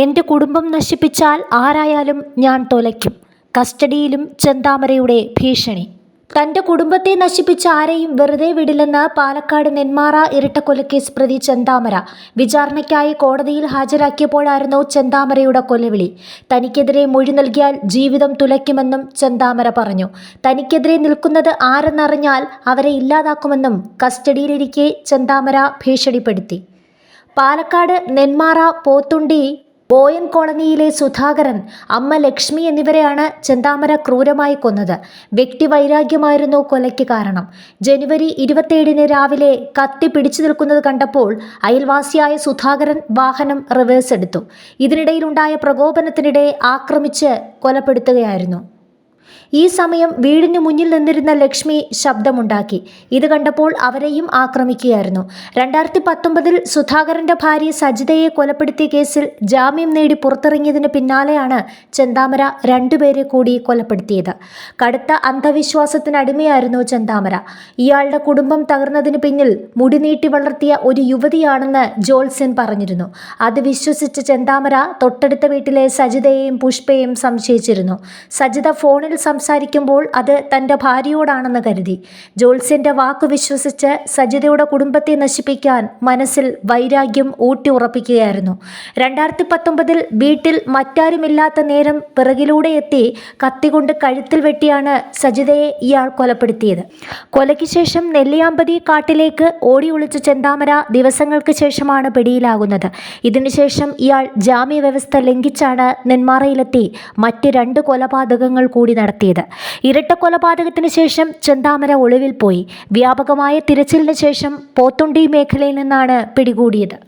എന്റെ കുടുംബം നശിപ്പിച്ചാൽ ആരായാലും ഞാൻ തൊലയ്ക്കും. കസ്റ്റഡിയിലും ചെന്താമരയുടെ ഭീഷണി. തന്റെ കുടുംബത്തെ നശിപ്പിച്ച ആരെയും വെറുതെ വിടില്ലെന്ന് പാലക്കാട് നെന്മാറ ഇരട്ടക്കൊലക്കേസ് പ്രതി ചെന്താമര. വിചാരണയ്ക്കായി കോടതിയിൽ ഹാജരാക്കിയപ്പോഴായിരുന്നു ചെന്താമരയുടെ കൊലവിളി. തനിക്കെതിരെ മൊഴി നൽകിയാൽ ജീവിതം തുലയ്ക്കുമെന്നും ചെന്താമര പറഞ്ഞു. തനിക്കെതിരെ നിൽക്കുന്നത് ആരെന്നറിഞ്ഞാൽ അവരെ ഇല്ലാതാക്കുമെന്നും കസ്റ്റഡിയിലിരിക്കെ ചെന്താമര ഭീഷണിപ്പെടുത്തി. പാലക്കാട് നെന്മാറ പോത്തുണ്ടി ബോയൻ കോളനിയിലെ സുധാകരൻ അമ്മ ലക്ഷ്മി എന്നിവരെയാണ് ചെന്താമര ക്രൂരമായി കൊന്നത്. വ്യക്തിവൈരാഗ്യമായിരുന്നു കൊലയ്ക്ക് കാരണം. ജനുവരി ഇരുപത്തിയേഴിന് രാവിലെ കത്തി പിടിച്ചു നിൽക്കുന്നത് കണ്ടപ്പോൾ അയൽവാസിയായ സുധാകരൻ വാഹനം റിവേഴ്സ് എടുത്തു. ഇതിനിടയിലുണ്ടായ പ്രകോപനത്തിനിടെ ആക്രമിച്ച് കൊലപ്പെടുത്തുകയായിരുന്നു. ഈ സമയം വീടിന് മുന്നിൽ നിന്നിരുന്ന ലക്ഷ്മി ശബ്ദമുണ്ടാക്കി. ഇത് കണ്ടപ്പോൾ അവരെയും ആക്രമിക്കുകയായിരുന്നു. രണ്ടായിരത്തി പത്തൊമ്പതിൽ സുധാകരന്റെ ഭാര്യ സജിതയെ കൊലപ്പെടുത്തിയ കേസിൽ ജാമ്യം നേടി പുറത്തിറങ്ങിയതിന് പിന്നാലെയാണ് ചെന്താമര രണ്ടുപേരെ കൂടി കൊലപ്പെടുത്തിയത്. കടുത്ത അന്ധവിശ്വാസത്തിനടിമയായിരുന്നു ചെന്താമര. ഇയാളുടെ കുടുംബം തകർന്നതിന് പിന്നിൽ മുടി നീട്ടി വളർത്തിയ ഒരു യുവതിയാണെന്ന് ജോത്സ്യൻ പറഞ്ഞിരുന്നു. അത് വിശ്വസിച്ച ചെന്താമര തൊട്ടടുത്ത വീട്ടിലെ സജിതയെയും പുഷ്പയെയും സംശയിച്ചിരുന്നു. സജിത ഫോണിൽ സംസാരിക്കുമ്പോൾ അത് തന്റെ ഭാര്യയോടാണെന്ന് കരുതി. ജോത്സ്യന്റെ വാക്ക് വിശ്വസിച്ച് സജിതയുടെ കുടുംബത്തെ നശിപ്പിക്കാൻ മനസ്സിൽ വൈരാഗ്യം ഊട്ടി ഉറപ്പിക്കുകയായിരുന്നു രണ്ടായിരത്തി പത്തൊമ്പതിൽ വീട്ടിൽ മറ്റാരുമില്ലാത്ത നേരം പിറകിലൂടെ എത്തി കത്തികൊണ്ട് കഴുത്തിൽ വെട്ടിയാണ് സജിതയെ ഇയാൾ കൊലപ്പെടുത്തിയത്. കൊലയ്ക്ക് ശേഷം നെല്ലിയാമ്പതി കാട്ടിലേക്ക് ഓടി ഒളിച്ച ചെന്താമര ദിവസങ്ങൾക്ക് ശേഷമാണ് പിടിയിലാകുന്നത്. ഇതിനുശേഷം ഇയാൾ ജാമ്യ വ്യവസ്ഥ ലംഘിച്ചാണ് നെന്മാറയിലെത്തി മറ്റ് രണ്ട് കൊലപാതകങ്ങൾ കൂടി നടത്തിയത്. ഇരട്ട കൊലപാതകത്തിന് ശേഷം ചെന്താമര ഒളിവിൽ പോയി. വ്യാപകമായ തിരച്ചിലിന് ശേഷം പോത്തുണ്ടി മേഖലയിൽ നിന്നാണ് പിടികൂടിയത്.